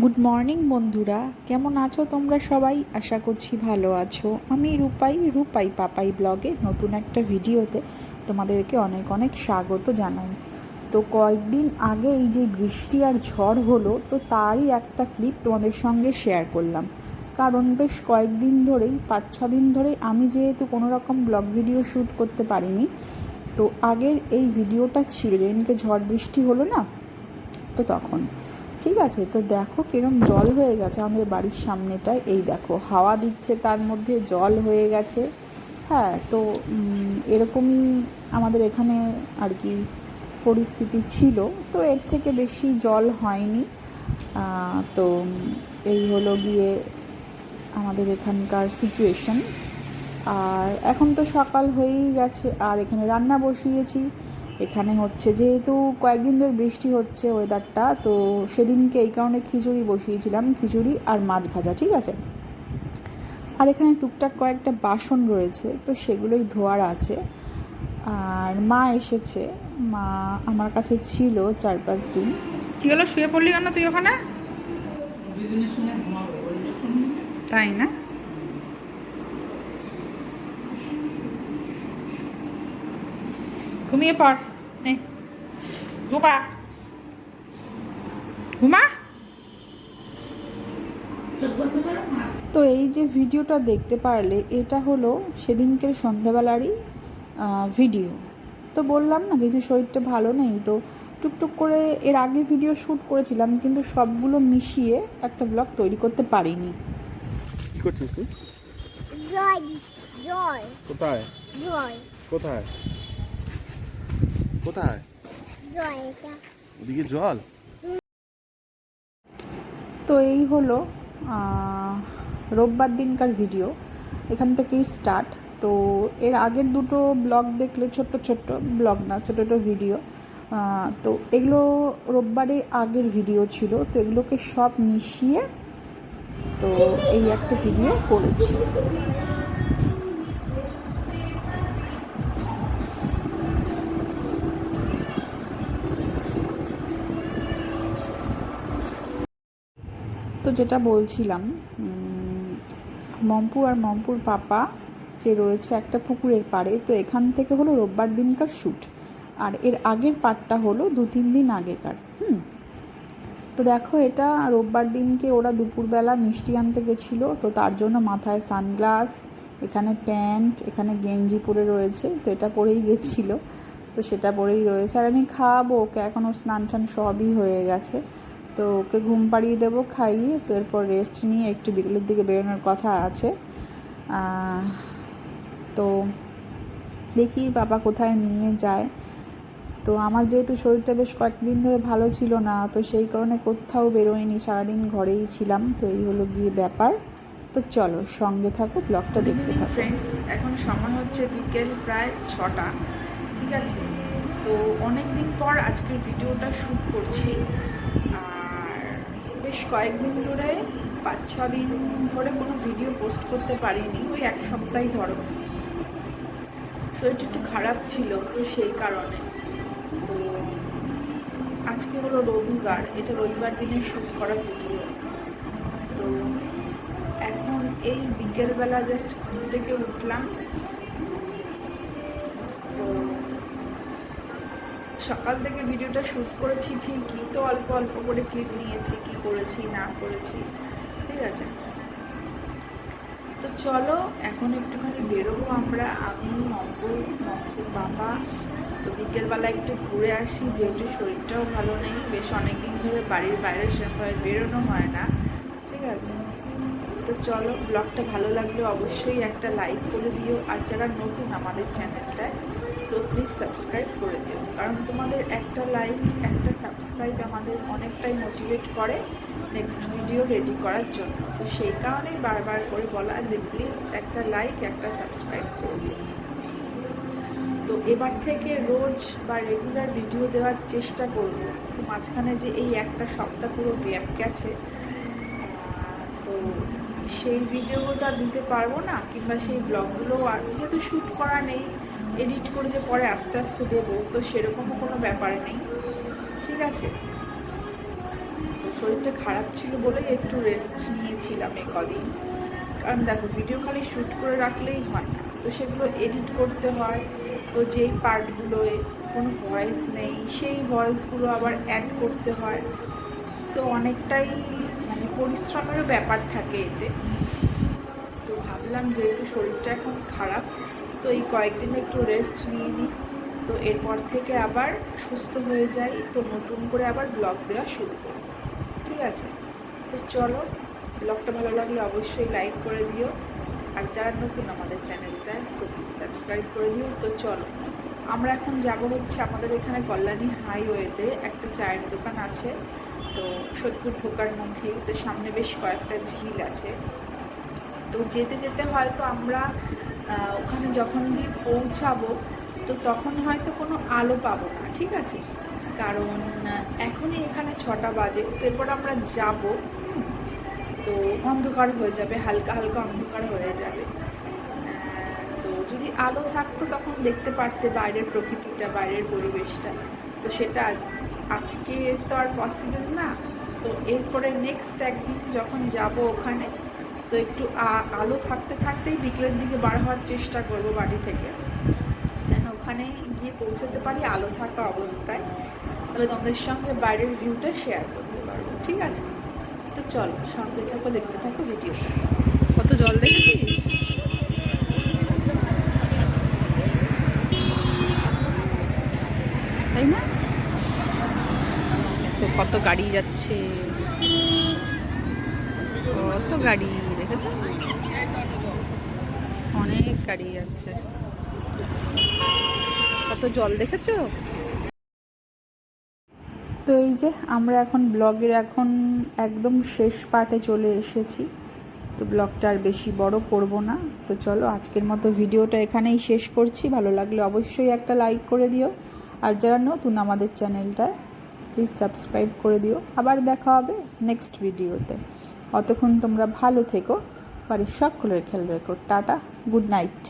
Good morning বন্ধুরা। কেমন আছো তোমরা সবাই? আশা করছি ভালো আছো। আমি রূপাই রূপাই পাপাই ব্লগে নতুন একটা ভিডিওতে তোমাদেরকে অনেক অনেক স্বাগত জানাই। তো কয়েকদিন আগে এই যে বৃষ্টি আর ঝড় হলো, তো তারই একটা ক্লিপ তোমাদের সঙ্গে শেয়ার করলাম। কারণ বেশ কয়েকদিন ধরেই, পাঁচ ছ দিন ধরেই আমি যেহেতু কোনো রকম ব্লগ ভিডিও শ্যুট করতে পারিনি, তো আগের এই ভিডিওটা ছিল, যেদিনকে ঝড় বৃষ্টি হলো না, তো তখন। ঠিক আছে, তো দেখো কিরম জল হয়ে গেছে আমাদের বাড়ির সামনেটায়। এই দেখো, হাওয়া দিচ্ছে তার মধ্যে, জল হয়ে গেছে। হ্যাঁ তো এরকমই আমাদের এখানে আর কি পরিস্থিতি ছিল। তো এর থেকে বেশি জল হয়নি। তো, এই হলো গিয়ে আমাদের এখানকার সিচুয়েশন আর এখন তো সকাল হয়েই গেছে, আর এখানে রান্না বসিয়েছি। এখানে হচ্ছে, যেহেতু কয়েকদিন ধরে বৃষ্টি হচ্ছে ওয়েদারটা তো সেদিনকে এই কারণে খিচুড়ি বসিয়েছিলাম, খিচুড়ি আর মাছ ভাজা, ঠিক আছে? আর এখানে টুকটাক কয়েকটা বাসন রয়েছে, তো সেগুলোই ধোয়ার আছে। আর মা এসেছে, মা আমার কাছে ছিল চার পাঁচ দিন। কি হলো, শুয়ে পড়লি কেন তুই ওখানে? তাই না? ঘুমিয়ে পড়। নে ঘুমা ঘুমা তো এই যে ভিডিওটা দেখতে পারলে এটা হলো সেদিনকের সন্ধ্যাবেলারই ভিডিও। তো বললাম না যেহেতু শরীরটা ভালো নেই তো টুকটুক করে এর আগে ভিডিও শ্যুট করেছিলাম কিন্তু সবগুলো মিশিয়ে একটা ব্লগ তৈরি করতে পারিনি। কি করছিস তুই? জয় জয়। কোথায়? জয়। কোথায়? ওদিকে জল? তো এই হলো রোববার দিনকার ভিডিও। এখান থেকেই স্টার্ট তো এর আগের দুটো ব্লগ দেখলে ছোট্ট ছোট্ট ব্লগ না, ছোটো ছোটো ভিডিও। তো এগুলো রোববারের আগের ভিডিও ছিল, তো এগুলোকে সব মিশিয়ে তো এই একটা ভিডিও করেছি। যেটা বলছিলাম মম্পু আর মম্পুর পাপা যে রয়েছে একটা পুকুরের পাড়ে, তো এখান থেকে হলো রোববার দিনকার শ্যুট। আর এর আগের পার্টটা হলো দু তিন দিন আগেকার, হুম? তো দেখো এটা রোববার দিনকে ওরা দুপুরবেলা মিষ্টি আনতে গেছিল, তো তার জন্য মাথায় সানগ্লাস, এখানে প্যান্ট, এখানে গেঞ্জি পরে রয়েছে, তো এটা পরেই গেছিল। তো সেটা পরেই রয়েছে। আর আমি খাওয়াবো ওকে, এখন ওর স্নান টান সবই হয়ে গেছে। তো ওকে ঘুম পাড়িয়ে দেবো খাইয়ে তো এরপর রেস্ট নিয়ে একটু বিকেলের দিকে বেরোনোর কথা আছে। তো দেখি বাবা কোথায় নিয়ে যায়। তো আমার যেহেতু শরীরটা বেশ কয়েকদিন ধরে ভালো ছিল না তো সেই কারণে কোথাও বেরোয়নি সারাদিন ঘরেই ছিলাম তো এই হলো গিয়ে ব্যাপার। তো চলো সঙ্গে থাকো ব্লগটা দেখতে থাকো। ফ্রেন্ডস এখন সময় হচ্ছে বিকেল প্রায় ছটা ঠিক আছে? তো অনেক দিন পর আজকের ভিডিওটা শ্যুট করছি। বেশ কয়েকদিন ধরে, পাঁচ ছ দিন ধরে কোনো ভিডিও পোস্ট করতে পারিনি, ওই এক সপ্তাহই ধরো। শরীরটা একটু খারাপ ছিল তো সেই কারণে। তো আজকে হলো রবিবার, এটা রবিবার দিনে শ্যুট করা ভিডিও তো এখন এই বিকেলবেলা জাস্ট ঘুম থেকে উঠলাম সকাল থেকে ভিডিওটা শ্যুট করেছি ঠিকই, তো অল্প অল্প করে ক্লিপ নিয়েছি কি করেছি, না করেছি, ঠিক আছে? তো চলো, এখন একটুখানি বেরোবো আমরা। আমি, মঙ্গল মঙ্গল বাবা। তো বিকেলবেলা একটু ঘুরে আসি, যেহেতু শরীরটাও ভালো নেই, বেশ অনেক দিন ধরে বাড়ির বাইরে সেরকমভাবে বেরোনো হয় না, ঠিক আছে? তো চলো, ব্লগটা ভালো লাগলে অবশ্যই একটা লাইক করে দিও। আর যারা নতুন আমাদের চ্যানেলটায় সো প্লিজ সাবস্ক্রাইব করে দিও। কারণ তোমাদের একটা লাইক একটা সাবস্ক্রাইব আমাদের অনেকটাই মোটিভেট করে নেক্সট ভিডিও রেডি করার জন্য। তো সেই কারণেই বারবার করে বলা যে প্লিজ একটা লাইক একটা সাবস্ক্রাইব করে দিও। তো এবার থেকে রোজ বা রেগুলার ভিডিও দেওয়ার চেষ্টা করব। তো মাঝখানে যে এই একটা সপ্তাহ পুরো গ্যাপ গেছে সেই ভিডিওটা দিতে পারব না, কিংবা সেই ব্লগগুলো আর যেহেতু শ্যুট করা নেই এডিট করে যে পরে আস্তে আস্তে দেবো, তো সেরকমও কোনো ব্যাপার নেই। ঠিক আছে? তো শরীরটা খারাপ ছিল বলেই একটু রেস্ট নিয়েছিলাম এই কদিন। কারণ দেখো ভিডিও খালি শ্যুট করে রাখলেই হয় না। তো সেগুলো এডিট করতে হয়, তো যেই পার্টগুলোয় কোনো ভয়েস নেই, সেই ভয়েসগুলো আবার অ্যাড করতে হয়। তো অনেকটাই পরিশ্রমেরও ব্যাপার থাকে এতে। তো ভাবলাম যেহেতু শরীরটা এখন খারাপ, তো এই কয়েকদিন একটু রেস্ট নিয়ে নিই। তো এরপর থেকে আবার সুস্থ হয়ে যাই, তো নতুন করে আবার ব্লগ দেওয়া শুরু করি ঠিক আছে? তো চলো ব্লগটা ভালো লাগলে অবশ্যই লাইক করে দিও। আর যারা নতুন আমাদের চ্যানেলটা সো প্লিজ সাবস্ক্রাইব করে দিও। তো চলো, আমরা এখন যাব হচ্ছে আমাদের এখানে কল্যাণী হাইওয়েতে একটা চায়ের দোকান আছে। তো সোদপুর ঢোকার মুখে তো সামনে বেশ কয়েকটা ঝিল আছে। তো যেতে যেতে হয়তো আমরা ওখানে যখন গিয়ে পৌঁছাবো, তো তখন হয়তো কোনো আলো পাবো না, ঠিক আছে? কারণ এখনই এখানে ছটা বাজে, তো এরপর আমরা যাব তো অন্ধকার হয়ে যাবে, হালকা হালকা অন্ধকার হয়ে যাবে। তো যদি আলো থাকতো তখন দেখতে পারতে বাইরের প্রকৃতিটা, বাইরের পরিবেশটা। তো সেটা আজকে তো আর পসিবল না। তো এরপরে নেক্সট একদিন যখন যাব ওখানে, তো একটু আলো থাকতে থাকতেই বিকেলের দিকে বার হওয়ার চেষ্টা করব বাড়ি থেকে। যেন ওখানে গিয়ে পৌঁছাতে পারি আলো থাকা অবস্থায়। তাহলে তোমাদের সঙ্গে বাইরের ভিউটা শেয়ার করতে পারব, ঠিক আছে? তো চলো, সঙ্গে থাকো, দেখতে থাকো ভিডিওটা কত জল দেখেছিস? তাই না? তো কত গাড়ি যাচ্ছে? কত গাড়ি, দেখেছ? অনেক গাড়ি যাচ্ছে। কত জল দেখেছ? তো এই যে আমরা এখন ব্লগের এখন একদম শেষ পার্টে চলে এসেছি। তো ব্লগটা আর বেশি বড় করব না। তো চলো আজকের মতো ভিডিওটা এখানেই শেষ করছি। ভালো লাগলে অবশ্যই একটা লাইক করে দিও। আর যারা নতুন আমাদের চ্যানেলটা প্লিজ সাবস্ক্রাইব করে দিও। আবার দেখা হবে নেক্সট ভিডিওতে অতক্ষণ তোমরা ভালো থেকো, বাড়ির সকলের খেয়াল রেখো। Tata good night